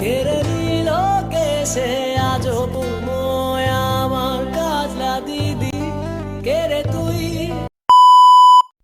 কেড়ে আমার কাজলা দিদি। তুই?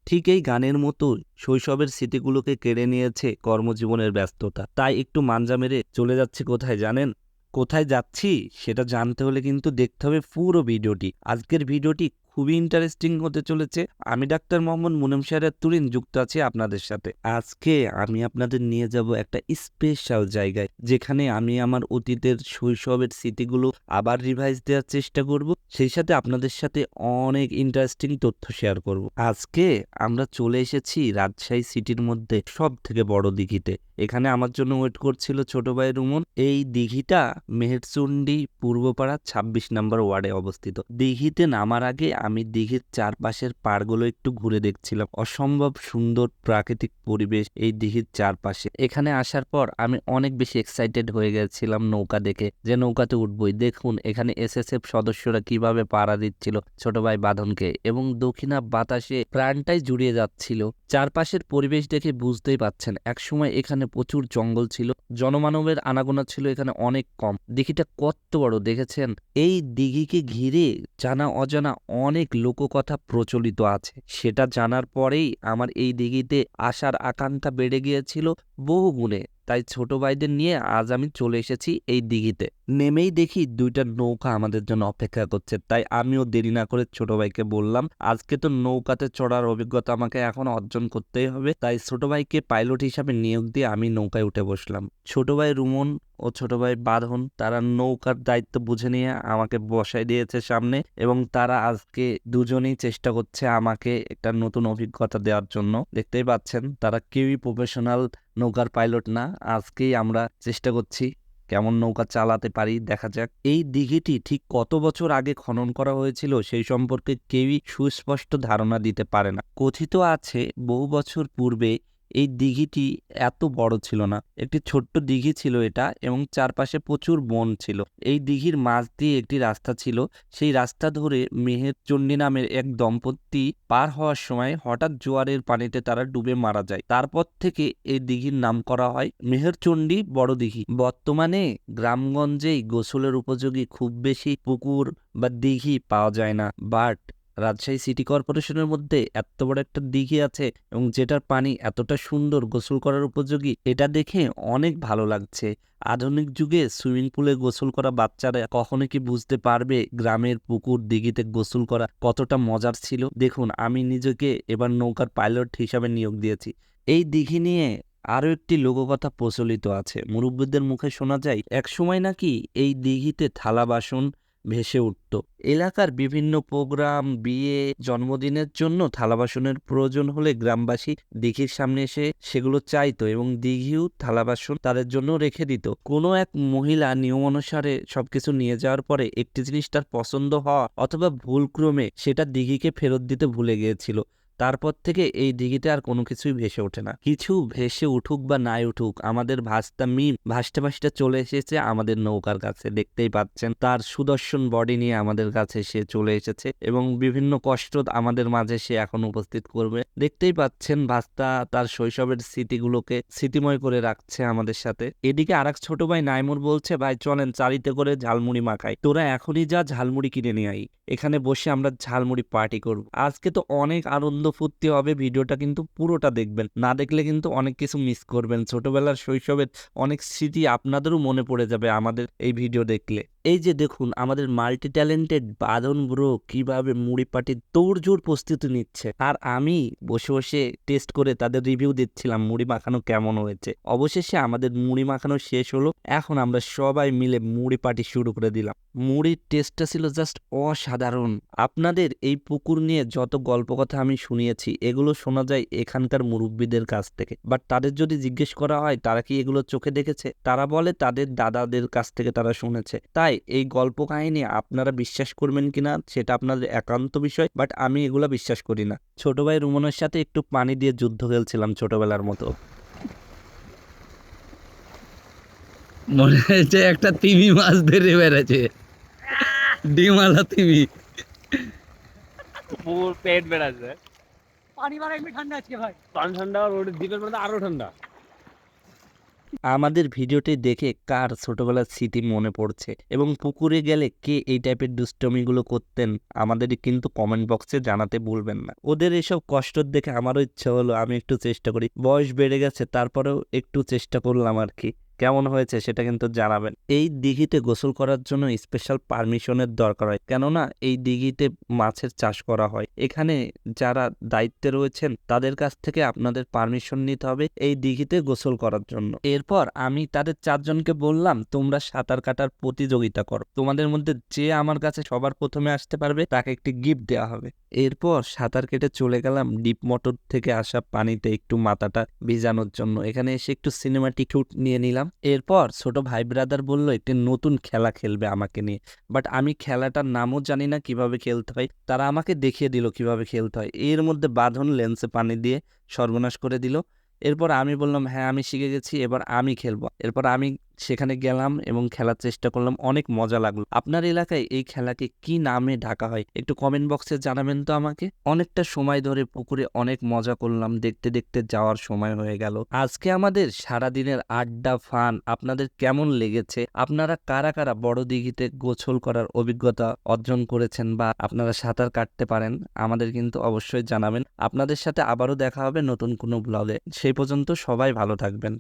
ঠিক এই গানের মতো শৈশবের স্মৃতিগুলোকে কেড়ে নিয়েছে কর্মজীবনের ব্যস্ততা। তাই একটু মাঞ্জা মেরে চলে যাচ্ছে কোথায় জানেন? কোথায় যাচ্ছি সেটা জানতে হলে কিন্তু দেখতে হবে পুরো ভিডিওটি। আজকের ভিডিওটি খুবই ইন্টারেস্টিং হতে চলেছে। আমি ডাক্তার মোহাম্মদ মুনেম সাহের তুরিন যুক্ত আছি আপনাদের সাথে। আজকে আমি আপনাদের নিয়ে যাব একটা স্পেশাল জায়গায়, যেখানে আমি আমার অতীতের শৈশবের স্মৃতিগুলো আবার রিভাইজ দেওয়ার চেষ্টা করব। সেই সাথে আপনাদের সাথে অনেক ইন্টারেস্টিং তথ্য শেয়ার করব। আজকে আমরা চলে এসেছি রাজশাহী সিটির মধ্যে সব থেকে বড় দিঘিতে। এখানে আমার জন্য ওয়েট করছিল ছোট ভাই রুমন। এই দিঘিটা মেহেরচুন্ডি পূর্বপাড়া ২৬ নম্বর ওয়ার্ডে অবস্থিত। দিঘিতে নামার আগে আমি দিঘির চারপাশের পাড়গুলো একটু ঘুরে দেখছিলাম। অসম্ভব সুন্দর প্রাকৃতিক পরিবেশ এই দিঘির চারপাশে। এখানে আসার পর আমি অনেক বেশি এক্সাইটেড হয়ে গেছিলাম নৌকা দেখে। যে নৌকাতে উঠবই, দেখুন এখানে এসএসএফ সদস্যরা কীভাবে পাড়া দিচ্ছিল ছোট ভাই বাঁধনকে এবং দক্ষিণা বাতাসে প্রাণটাই জুড়িয়ে যাচ্ছিল। চারপাশের পরিবেশ দেখে বুঝতেই পাচ্ছেন একসময় এখানে প্রচুর জঙ্গল ছিল, জনমানবের আনাগোনা ছিল এখানে অনেক কম। দিঘিটা কত বড় দেখেছেন? এই দিঘিকে ঘিরে জানা অজানা অনেক লোককথা প্রচলিত আছে। সেটা জানার পরেই আমার এই দিঘিতে আসার আকাঙ্ক্ষা বেড়ে গিয়েছিল। বহু গুণে। তাই ছোট ভাইদের নিয়ে আজ আমি চলে এসেছি এই দিঘিতে। নেমেই দেখি দুইটা নৌকা আমাদের জন্য অপেক্ষা করছে। তাই আমিও দেরি না করে ছোট ভাইকে বললাম, আজকে তো নৌকাতে চড়ার অভিজ্ঞতা আমাকে এখন অর্জন করতেই হবে। তাই ছোট ভাইকে পাইলট হিসাবে নিয়োগ দিয়ে আমি নৌকায় উঠে বসলাম। ছোট ভাই রুমন ও ছোট ভাই বাঁধন, তারা নৌকার দায়িত্ব বুঝে নিয়ে আমাকে বসাই দিয়েছে সামনে এবং তারা আজকে দুজনেই চেষ্টা করছে আমাকে একটা নতুন অভিজ্ঞতা দেওয়ার জন্য। দেখতেই পাচ্ছেন, তারা কেউই প্রফেশনাল নৌকার পাইলট না, আজকেই আমরা চেষ্টা করছি কেমন নৌকা চালাতে পারি, দেখা যাক। এই দিঘিটি ঠিক কত বছর আগে খনন করা হয়েছিল সেই সম্পর্কে কেউই সুস্পষ্ট ধারণা দিতে পারে না। কথিত আছে, বহু বছর পূর্বে এই দিঘিটি এত বড় ছিল না। একটি ছোট্ট দিঘি ছিল এটা এবং চারপাশে প্রচুর বন ছিল। এই দিঘির মাঝ দিয়ে একটি রাস্তা ছিল। সেই রাস্তা ধরে মেহেরচণ্ডী নামের এক দম্পতি পার হওয়ার সময় হঠাৎ জোয়ারের পানিতে তারা ডুবে মারা যায়। তারপর থেকে এই দিঘির নাম করা হয় মেহেরচণ্ডী বড় দিঘি। বর্তমানে গ্রামগঞ্জেই গোসলের উপযোগী খুব বেশি পুকুর বা দিঘি পাওয়া যায় না। বাট রাজশাহী সিটি কর্পোরেশনের মধ্যে এত বড় একটা দিঘি আছে এবং যেটার পানি এতটা সুন্দর গোসল করার উপযোগী, এটা দেখে অনেক ভালো লাগছে। আধুনিক যুগে সুইমিং পুলে গোসল করা বাচ্চারা কখনো কি বুঝতে পারবে গ্রামের পুকুর দিঘিতে গোসল করা কতটা মজার ছিল? দেখুন, আমি নিজেকে এবার নৌকার পাইলট হিসাবে নিয়োগ দিয়েছি। এই দিঘি নিয়ে আরও একটি লোককথা প্রচলিত আছে। মুরব্বীদের মুখে শোনা যায়, একসময় নাকি এই দিঘিতে থালা বাসন ভেসে উঠত। এলাকার বিভিন্ন প্রোগ্রাম, বিয়ে, জন্মদিনের জন্য থালা বাসনের প্রয়োজন হলে গ্রামবাসী দিঘির সামনে এসে সেগুলো চাইতো এবং দিঘিও থালা বাসন তাদের জন্য রেখে দিত। কোনো এক মহিলা নিয়ম অনুসারে সবকিছু নিয়ে যাওয়ার পরে একটি জিনিস তার পছন্দ হওয়া অথবা ভুলক্রমে সেটা দিঘিকে ফেরত দিতে ভুলে গিয়েছিল। তারপর থেকে এই দিঘিতে আর কোনো কিছুই ভেসে ওঠে না। কিছু ভেসে উঠুক বা নাই উঠুক, আমাদের ভাস্তা মিম ভাসতে ভাসতে চলে এসেছে আমাদের নৌকার কাছে, দেখতেই পাচ্ছেন। তার সুদর্শন বডি নিয়ে আমাদের কাছে সে চলে এসেছে এবং বিভিন্ন কষ্ট আমাদের মাঝে সে এখন উপস্থিত করবে। দেখতেই পাচ্ছেন ভাস্তা তার শৈশবের স্মৃতিগুলোকে স্মৃতিময় করে রাখছে আমাদের সাথে। এদিকে আরেক ছোট ভাই নাইমুর বলছে, ভাই, চলেন চারিতে করে ঝালমুড়ি মাখাই। তোরা এখনই যা ঝালমুড়ি কিনে নিয়ে আই এখানে বসে আমরা ঝালমুড়ি পার্টি করব। আজকে তো অনেক আনন্দ ফুর্তি হবে, ভিডিওটা কিন্তু পুরোটা দেখবেন। না দেখলে কিন্তু অনেক কিছু মিস করবেন। ছোটবেলার শৈশবের অনেক স্মৃতি আপনাদেরও মনে পড়ে যাবে আমাদের এই ভিডিও দেখলে। এই যে দেখুন, আমাদের মাল্টি ট্যালেন্টেড বাদন ব্রো কীভাবে মুড়ি পাটির তোড়জোড় প্রস্তুতি নিচ্ছে। আর আমি বসে বসে টেস্ট করে তাদের রিভিউ দিচ্ছিলাম, মুড়ি মাখানো কেমন হয়েছে। অবশেষে আমাদের মুড়ি মাখানো শেষ হলো, এখন আমরা সবাই মিলে মুড়ি পাটি শুরু করে দিলাম। মুড়ির টেস্টটা ছিল জাস্ট অসাধারণ। আপনাদের এই পুকুর নিয়ে যত গল্প কথা আমি শুনিয়েছি, এগুলো শোনা যায় এখানকার মুরব্বীদের কাছ থেকে। বাট তাদের যদি জিজ্ঞেস করা হয়, তারা কি এগুলো চোখে দেখেছে? তারা বলে তাদের দাদাদের কাছ থেকে তারা শুনেছে। তাই এই গল্প কাহিনী আপনারা বিশ্বাস করবেন কিনা সেটা আপনাদের একান্ত বিষয় বাট আমি এগুলো বিশ্বাস করি না। ছোট ভাই রুমনের সাথে একটু পানি দিয়ে যুদ্ধ খেলছিলাম ছোটবেলার মতো। মনে হচ্ছে একটা তিমি মাছ ধরে বেড়েছে ডিমালা তিমি। পুরো পেট বেড়াচ্ছে। পানি বাড়া এমনি ঠান্ডা আজকে ভাই। পানি ঠান্ডা আর ওটা দ্বীপের মধ্যে আরও ঠান্ডা। আমাদের ভিডিওটি দেখে কার ছোটবেলার স্মৃতি মনে পড়ছে এবং পুকুরে গেলে কে এই টাইপের দুষ্টমিগুলো করতেন, আমাদের কিন্তু কমেন্ট বক্সে জানাতে ভুলবেন না। ওদের এসব কষ্ট দেখে আমারও ইচ্ছা হলো, আমি একটু চেষ্টা করি। বয়স বেড়ে গেছে, তারপরেও একটু চেষ্টা করলাম আর কি। কেমন হয়েছে সেটা কিন্তু জানাবেন। এই দিঘিতে গোসল করার জন্য স্পেশাল পারমিশনের দরকার হয়। কেননা এই দিঘিতে মাছের চাষ করা হয়। এখানে যারা দায়িত্বে রয়েছেন, তাদের কাছ থেকে আপনাদের পারমিশন নিতে হবে এই দিঘিতে গোসল করার জন্য। এরপর আমি তাদের চারজনকে বললাম, তোমরা সাঁতার কাটার প্রতিযোগিতা করো। তোমাদের মধ্যে যে আমার কাছে সবার প্রথমে আসতে পারবে, তাকে একটি গিফট দেওয়া হবে। এরপর সাঁতার কেটে চলে গেলাম ডিপ মোটর থেকে আসা পানিতে একটু মাথাটা ভিজানোর জন্য। এখানে এসে একটু সিনেমাটিক শুট নিয়ে নিলাম। এরপর ছোট ভাই ব্রাদার বলল, একটি নতুন খেলা খেলবে আমাকে নিয়ে। বাট আমি খেলাটার নামও জানি না কীভাবে খেলতে হয়। তারা আমাকে দেখিয়ে দিল কীভাবে খেলতে হয়। এর মধ্যে বাঁধন লেন্সে পানি দিয়ে সর্বনাশ করে দিল। এরপর আমি বললাম হ্যাঁ আমি শিখে গেছি, এবার আমি খেলব। এরপর আমি সেখানে গেলাম এবং খেলার চেষ্টা করলাম, অনেক মজা লাগল। আপনার এলাকায় এই খেলাকে কি নামে ঢাকা হয়? একটু কমেন্ট বক্সে জানাবেন তো আমাকে। অনেকটা সময় ধরে পুকুরে অনেক মজা করলাম, দেখতে দেখতে যাওয়ার সময় হয়ে গেল। আজকে আমাদের সারাদিনের আড্ডা, ফান আপনাদের কেমন লেগেছে? আপনারা কারা কারা বড় দিঘিতে গোছল করার অভিজ্ঞতা অর্জন করেছেন বা আপনারা সাঁতার কাটতে পারেন, আমাদের কিন্তু অবশ্যই জানাবেন। আপনাদের সাথে আবারও দেখা হবে নতুন কোনো ব্লগে সেই পর্যন্ত সবাই ভালো থাকবেন।